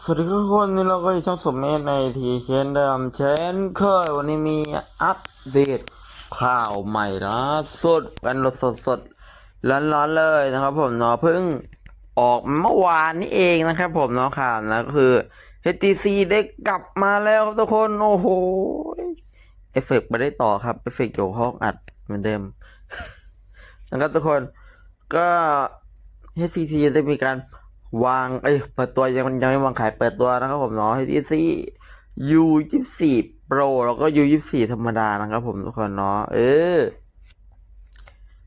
สวัสดีทุกคนนี่เราก็อยู่ช่องสมเมธในทีเชนเดิมเชนเคยวันนี้มีอัปเดตข่าวใหม่ล่าสุดกันสดสดๆร้อนๆเลยนะครับผมเนาะเพิ่งออกเมื่อวานนี้เองนะครับผมเนาะข่าวนะก็คือ HTC ได้กลับมาแล้วครับทุกคนโอ้โหเอฟเฟกต์ไม่ได้ต่อครับเอฟเฟกต์อยู่ห้องอัดเหมือนเดิมนะครับทุกคนก็ HTC ได้มีการ วาง เอ้ย เปิดตัวยังยังไม่วางขายเปิดตัวนะครับผมเนาะ HTC U 2 4 Pro แล้วก็ U 2 4 ธรรมดานะครับผมทุกคนเนาะ เออ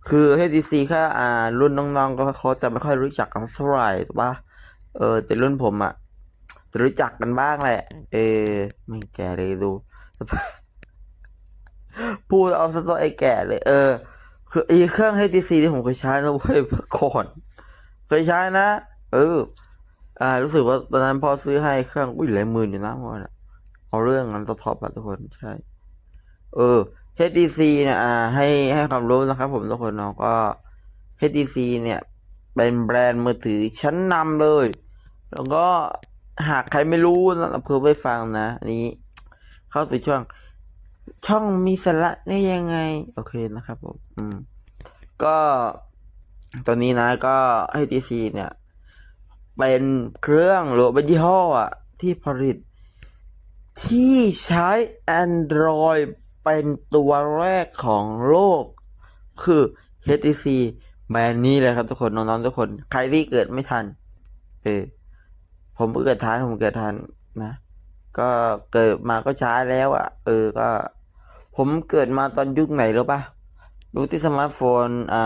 คือ HTC ค่าอ่า รุ่นน้องๆ ก็เขาจะไม่ค่อยรู้จักกันเท่าไหร่ถูกปะเออ แต่รุ่นผมอะจะรู้จักกันบ้างแหละ เออ ไม่แก่เลยดู พูดเอาซะตัวไอ้แก่เลย เออ คือไอ้เครื่อง HTC ที่ผมเคยใช้นะเว้ยเมื่อก่อน เคยใช้นะ เออ อ่า รู้สึกว่าตอนนั้นพอซื้อให้เครื่องอุ้ยหลายหมื่นอยู่นะพอนะเอาเรื่องนั้นสท็อปอะทุกคนใช่ เออ HTC เนี่ยอ่าให้ให้ความรู้นะครับ ผมทุกคนเนาะก็ HTC เนี่ย เป็นแบรนด์มือถือชั้นนำเลย แล้วก็หากใครไม่รู้นะเพื่อไปฟังนะนนี้ เข้าสู่ช่วง ช่องมีสาระได้ยังไง โอเคนะครับผม อืม ก็ตอนนี้นะก็ HTC เนี่ย เป็นเครื่องหรือเป็นยี่ห้ออะที่ผลิต ที่ใช้ Android เป็นตัวแรกของโลก คือ HTC แบรนด์นี้เลยครับทุกคน น้องๆทุกคน ใครที่เกิดไม่ทัน เออ ผมเกิดทันผมเกิดทันนะ ก็เกิดมาก็ช้าแล้วอะ่ะ เออ ก็ ผมเกิดมาตอนยุคไหนรู้ปะรู้ที่สมาร์ทโฟน อ่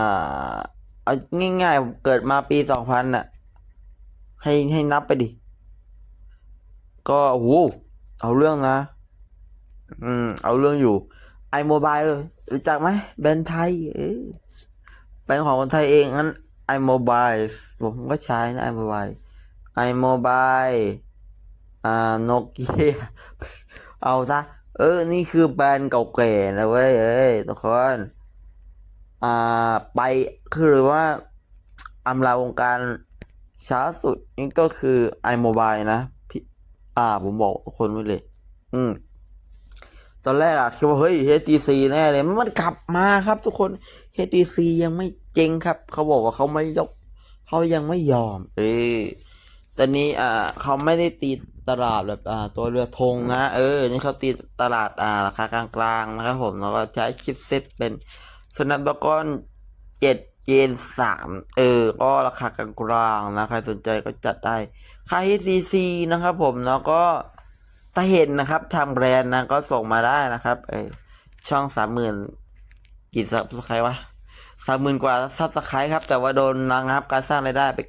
า เอาง่ายๆ ผมเกิดมาปีสองพันอะ ให้ให้นับไปดิ ก็โอ้โหเอาเรื่องนะ อืม เอาเรื่องอยู่ ไอโมบายเลยรู้จักไหมแบรนด์ไทย เออแบรนด์ของคนไทยเองงั้นไอโมบายผมก็ใช้นะไอโมบายไอโมบายอ่าโนเกียเอาซะเออ นี่คือแบรนด์เก่าแก่นะเว้ยเอ้ยทุกคนอ่าไปคือว่าอำลาวงการ ช้าสุดนี่ก็คือ iMobile นะพี่อ่าผมบอกทุกคนไว้เลย อืม ตอนแรกอะคิดว่าเฮ้ย HTC แน่เลยมันกลับมาครับทุกคน HTC ยังไม่เจ๊งครับ เขาบอกว่าเขาไม่ยก เขายังไม่ยอม เออตอนนี้อ่าเขาไม่ได้ตีตลาดแบบอ่า ตัวเรือธงนะ เออ นี่เขาตีตลาดอ่าราคากลางๆนะครับผมแล้วก็ใช้ชิปเซ็ตเป็น Snapdragon 7 Gen 3เออ ก็ราคากลางๆนะ ใครสนใจก็จัดได้ค่า HTC นะครับผมแล้วก็ถ้าเห็นนะครับทางแบรนด์นะก็ส่งมาได้นะครับเออช่องสามหมื่นกี่ซับสไครต์วะสามหมื่นกว่าซับสไครต์ครับ แต่ว่าโดนระงับ การสร้างรายได้ไป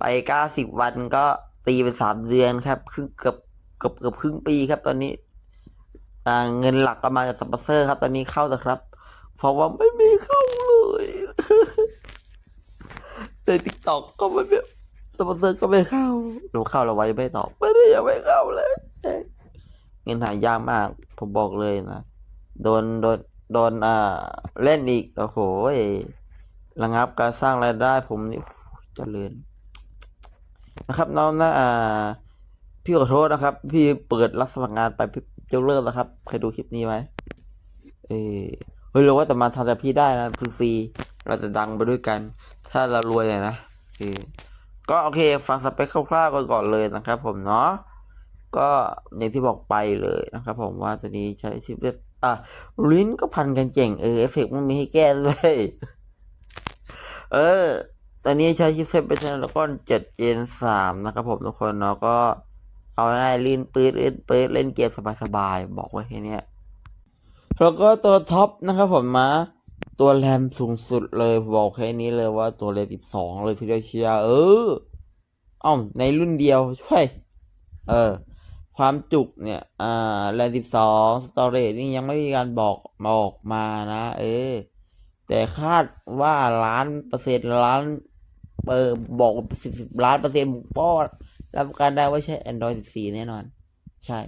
ไปเก้าสิบวันก็ตีเป็นสามเดือนครับครึ่งเกือบเกือบเกือบครึ่งปีครับ ตอนนี้เงินหลักก็มาจากสปอนเซอร์ครับ ตอนนี้เข้าแต่ครับ เพราะว่าไม่มีเข้าเล ในทิกตอกก็ไม่มีสปอนเซอร์ก็ไม่เข้า หนูเข้าเราไว้ไม่ตอบไม่ได้ยังไม่เข้าเลย เงินหายากมาก ผมบอกเลยนะ โดนโดนโดนอ่าเล่นอีก โอ้โหยระงับการสร้างรายได้ผมนี่เจริญนะครับน้องนะอ่าพี่ขอโทษนะครับ พี่เปิดรับสมัครงานไปพี่ยกเลิกแล้วครับ ใครดูคลิปนี้ไหมเออเฮ้ยเราว่าแต่มาทำแต่พี่ได้นะฟรีๆ เราจะดังไปด้วยกัน ถ้าเรารวยเลยนะก็โอเคฟังสเปคคร่าวๆกันก่อนเลยนะครับผมเนาะก็อย่างที่บอกไปเลยนะครับผมว่าตัวนี้ใช้ชิปเล็อะลิ้นก็พันกันเจ๋งเออเอฟเฟกต์มันมีให้แก้เลย เออตอนนี้ใช้ชิปเซ็ตเป็นแล้วก็เจ็ดเจนสามนะครับผมทุกคนเนาะก็เอาง่ายลื่นปื๊ดลื่นปื๊ดเล่นเกมสบายๆบอกไว้แค่เนี้ยแล้วก็ตัวท็อปนะครับผมมา ตัวแรมสูงสุดเลยบอกแค่นี้เลยว่าตัวเรมสิบสองเลยทีเดียวเชียร์เอออ้าในรุ่นเดียวช่วย เออ ความจุเนี่ย อ่าแรมสิบสองสตอเรจนี่ยังไม่มีการบอกบอกมานะ เออ แต่คาดว่าล้านเปอร์เซ็นต์ล้านเออบอกสิบล้านเปอร์เซ็นต์ป้อรับกันได้ว่าใช้ Android 14 แน่นอน ใช่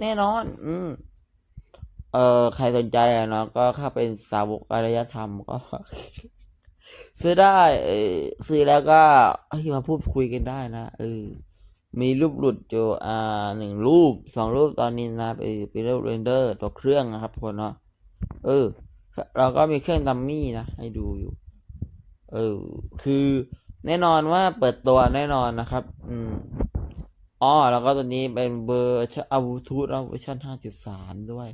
แน่นอน อืม เออใครสนใจอะเนาะก็เข้าเป็นสาวกอารยธรรมก็ ซื้อได้ซื้อแล้วก็มาพูดคุยกันได้นะเออมีรูปหลุดอยู่อ่าหนึ่งรูปสองรูปตอนนี้นะไปไปเรเรนเดอร์ตัวเครื่องนะครับคนเนาะเออ เราก็มีเครื่องดัมมี่นะให้ดูอยู่ เออ คือแน่นอนว่าเปิดตัวแน่นอนนะครับ อืมอ๋อแล้วก็ตัวนี้เป็นเบอร์ชันอาวูทูธเวอร์ชันห้าจุดสามด้วย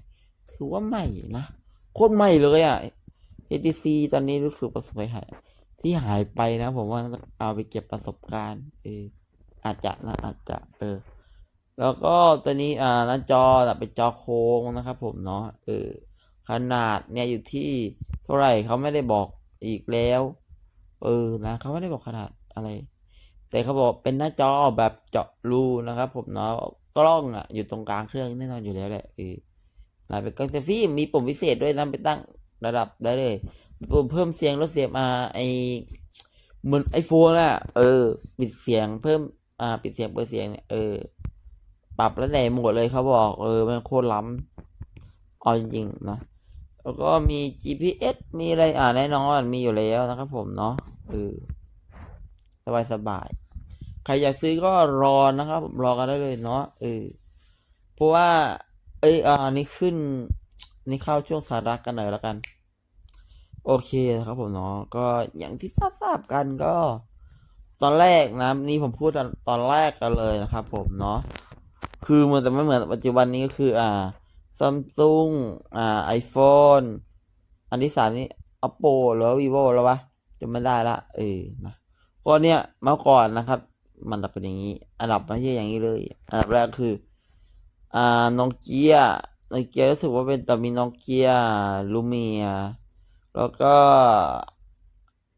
ถือว่าใหม่นะ โคตรใหม่เลยอะ HTC ตอนนี้รู้สึกว่าสวยหายที่หายไปนะ ผมว่าเอาไปเก็บประสบการณ์เอออาจจะนะอาจจะเออ แล้วก็ตัวนี้อ่าหน้าจอนะเป็นจอโค้งนะครับผมเนาะเออขนาดเนี่ยอยู่ที่เท่าไหร่เขาไม่ได้บอกอีกแล้ว เออนะเขาไม่ได้บอกขนาดอะไร แต่เขาบอกเป็นหน้าจอแบบเจาะรูนะครับผมเนาะกล้องอะอยู่ตรงกลางเครื่องแน่นอนอยู่แล้วแหละเออ นะเป็นกล้องเซฟี่มีปุ่มพิเศษด้วยนะไปตั้งระดับได้เลยปุ่มเพิ่มเสียงลดเสียงอ่าไอเหมือนไอโฟนอะเออ ปิดเสียงเพิ่มอ่า ปิดเสียงเปิดเสียงเนี่ยเออปรับแล้วแต่หมดเลยเขาบอก เออมันโคตรล้ำเอาจริงๆนะแล้วก็มี GPS มีอะไรอ่าแน่นอนมีอยู่แล้วนะครับผมเนาะเออสบายสบายใครอยากซื้อก็รอนะครับผมรอกันได้เลยเนาะเออเพราะว่า เอยอ่านี่ขึ้น นี่เข้าช่วงสาระกันหน่อยแล้วกัน โอเคครับผมเนาะก็อย่างที่ทราบกันก็ ตอนแรกนะนี่ผมพูดตอนตอนแรกกันเลยนะครับ ผมเนาะคือมันจะไม่เหมือนปัจจุบันนี้ก็คือ อ่าซัมซุงอ่าไอโฟนอันที่สามนี่ oppo หรือว่า vivo แล้ววะจะไม่ได้ละเออนะเพราะเนี่ยเมื่อก่อนนะครับ มันจะเป็นอย่างนี้ อันดับไม่ใช่อย่างนี้เลย อันดับแรกคือ อ่าโนเกียโนเกียรู้สึกว่าเป็นแต่มีโนเกียลูเมีย แล้วก็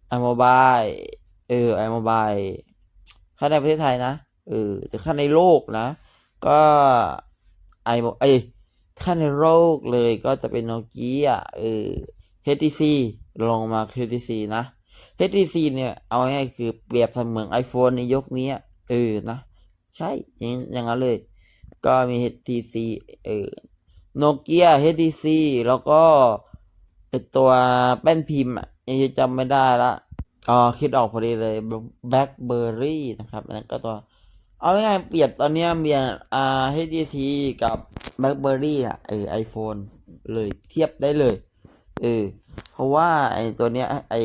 ไอโมบายเออไอโมบายค่าในประเทศไทยนะเออแต่ค่าในโลกนะ ก็ไอโมไอยค่าในโลกเลยก็จะเป็นโนเกียเออ HTC ลงมา HTC นะ HTC เนี่ยเอาให้คือเปรียบเสมือน iPhone ในยุคนี้เออนะ ใช่อย่างอย่างนั้นเลย ก็มี HTC เออโนเกีย HTC แล้วก็ตัวแป้นพิมพ์อะยังจำไม่ได้ละอ๋อคิดออกพอดีเลย BlackBerry นะครับนั่นก็ตัว เอาง่ายๆเปรียบตอนนี้เมียอ่า HTC กับ BlackBerry อะเออ iPhone เลยเทียบได้เลยเออเพราะว่าไอตัวเนี้ยไอ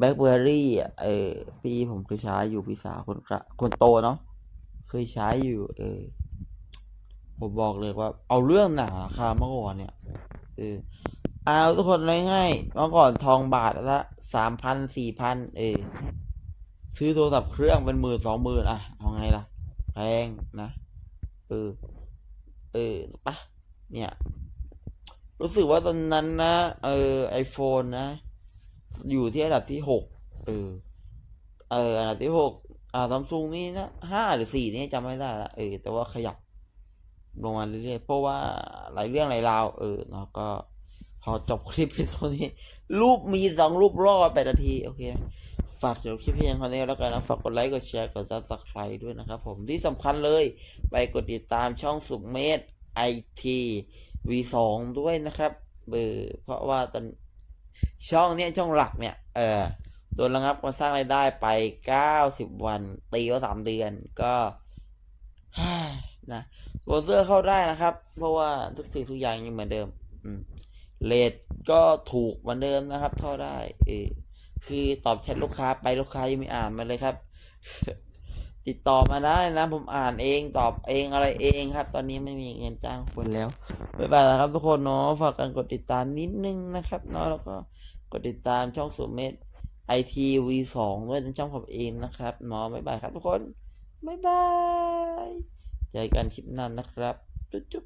BlackBerry อะเออพี่ผมเคยใช้อยู่พี่สาวคนกระคนโตเนาะเคยใช้อยู่ เออ ผมบอกเลยว่า เอาเรื่องหนาราคาเมื่อก่อนเนี่ยเออเอาทุกคนง่ายๆเมื่อก่อนทองบาทละสามพันสี่พันเออซื้อโทรศัพท์เครื่องเป็นหมื่นสองหมื่นอะเอาไงล่ะแพงนะเออเออปะเนี่ย รู้สึกว่าตอนนั้นนะ เออไอโฟนนะ อยู่ที่อันดับที่หกเออ เอออันดับที่หกอ่าซัมซุงนี่นะห้าหรือสี่นี่จำไม่ได้ละเออแต่ว่าขยับ ลงมาเรื่อยๆเพราะว่าหลายเรื่องหลายราวเออเนาะก็ขอจบคลิปเพียงนี้ รูปมีสองรูปรอดไปนาทีโอเคฝากจบคลิปเพียงเท่านี้แล้วกันนะฝากกดไลค์กดแชร์กดซับสไครต์ด้วยนะครับผมที่สำคัญเลย ไปกดติดตามช่องสุกเมธไอทีวีสองด้วยนะครับเบอร์เพราะว่าตอนช่องเนี้ยช่องหลักเนี่ย เออโดนระงับการสร้างรายได้ไปเก้าสิบวัน ตีว่าสามเดือนก็นะ โบเซอร์เข้าได้นะครับ เพราะว่าทุกสิ่งทุกอย่างยังเหมือนเดิม อืมเลทก็ถูกเหมือนเดิมนะครับ เข้าได้เออคือตอบแชทลูกค้าไปลูกค้ายังไม่อ่านมาเลยครับ ติดต่อมาได้นะ ผมอ่านเองตอบเองอะไรเองครับ ตอนนี้ไม่มีเงินจ้างคนแล้วบ๊ายบายนะครับ ทุกคนเนาะฝากกันกดติดตามนิดนึงนะครับเนาะแล้วก็กดติดตามช่องสุเมธไอทีวีสองด้วยในช่องผมเองนะครับเนาะบ๊ายบายครับทุกคนบ๊ายบาย จอกันคลิปหนั้นนะครับ จุ๊บ